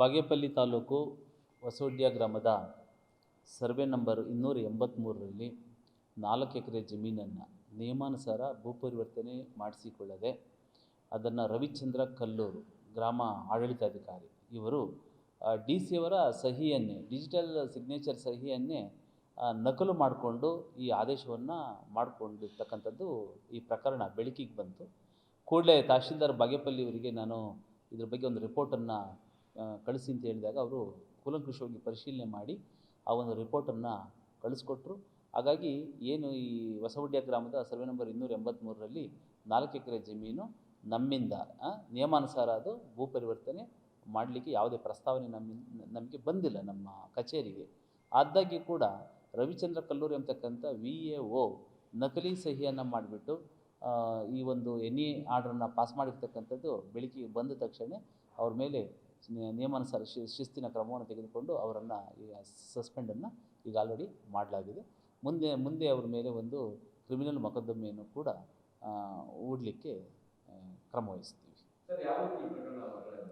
ಬಾಗೇಪಲ್ಲಿ ತಾಲೂಕು ಹೊಸೋಡ್ಯ ಗ್ರಾಮದ survey number ಇನ್ನೂರ ಎಂಬತ್ತ್ಮೂರರಲ್ಲಿ ನಾಲ್ಕು ಎಕರೆ ಜಮೀನನ್ನು ನಿಯಮಾನುಸಾರ ಭೂ ಪರಿವರ್ತನೆ ಮಾಡಿಸಿಕೊಳ್ಳದೆ ಅದನ್ನು ರವಿಚಂದ್ರ ಕಲ್ಲೂರು ಗ್ರಾಮ ಆಡಳಿತಾಧಿಕಾರಿ ಇವರು ಡಿ ಸಿ ಅವರ ಸಹಿಯನ್ನೇ, ಡಿಜಿಟಲ್ ಸಿಗ್ನೇಚರ್ ಸಹಿಯನ್ನೇ ನಕಲು ಮಾಡಿಕೊಂಡು ಈ ಆದೇಶವನ್ನು ಮಾಡಿಕೊಂಡಿರ್ತಕ್ಕಂಥದ್ದು ಈ ಪ್ರಕರಣ ಬೆಳಕಿಗೆ ಬಂತು. ಕೂಡಲೇ ತಹಶೀಲ್ದಾರ್ ಬಾಗೇಪಲ್ಲಿ ಅವರಿಗೆ ನಾನು ಇದ್ರ ಬಗ್ಗೆ ಒಂದು ರಿಪೋರ್ಟನ್ನು ಕಳಿಸಿ ಅಂತ ಹೇಳಿದಾಗ ಅವರು ಕೂಲಂಕುಷವಾಗಿ ಪರಿಶೀಲನೆ ಮಾಡಿ ಆ ಒಂದು ರಿಪೋರ್ಟನ್ನು ಕಳಿಸ್ಕೊಟ್ರು. ಹಾಗಾಗಿ ಏನು ಈ ಹೊಸವಡ್ಯ ಗ್ರಾಮದ ಸರ್ವೆ ನಂಬರ್ ಇನ್ನೂರ ಎಂಬತ್ತ್ಮೂರರಲ್ಲಿ ನಾಲ್ಕು ಎಕರೆ ಜಮೀನು ನಮ್ಮಿಂದ ನಿಯಮಾನುಸಾರ ಅದು ಭೂ ಪರಿವರ್ತನೆ ಮಾಡಲಿಕ್ಕೆ ಯಾವುದೇ ಪ್ರಸ್ತಾವನೆ ನಮ್ಮ ನಮಗೆ ಬಂದಿಲ್ಲ ನಮ್ಮ ಕಚೇರಿಗೆ. ಆದಾಗ್ಯೂ ಕೂಡ ರವಿಚಂದ್ರ ಕಲ್ಲೂರು ಎಂಬತಕ್ಕಂಥ ವಿ ಎ ಒ ನಕಲಿ ಸಹಿಯನ್ನು ಮಾಡಿಬಿಟ್ಟು ಈ ಒಂದು ಎನ್ ಇ ಆರ್ಡ್ರನ್ನು ಪಾಸ್ ಮಾಡಿರ್ತಕ್ಕಂಥದ್ದು ಬೆಳಿಗ್ಗೆ ಬಂದ ತಕ್ಷಣ ಅವ್ರ ಮೇಲೆ ನಿಯಮಾನುಸಾರ ಶಿಸ್ತಿನ ಕ್ರಮವನ್ನು ತೆಗೆದುಕೊಂಡು ಅವರನ್ನು ಈಗ ಸಸ್ಪೆಂಡನ್ನು ಈಗ ಆಲ್ರೆಡಿ ಮಾಡಲಾಗಿದೆ. ಮುಂದೆ ಮುಂದೆ ಅವರ ಮೇಲೆ ಒಂದು ಕ್ರಿಮಿನಲ್ ಮೊಕದ್ದಮೆಯನ್ನು ಕೂಡ ಹೂಡಲಿಕ್ಕೆ ಕ್ರಮ ವಹಿಸ್ತೀವಿ.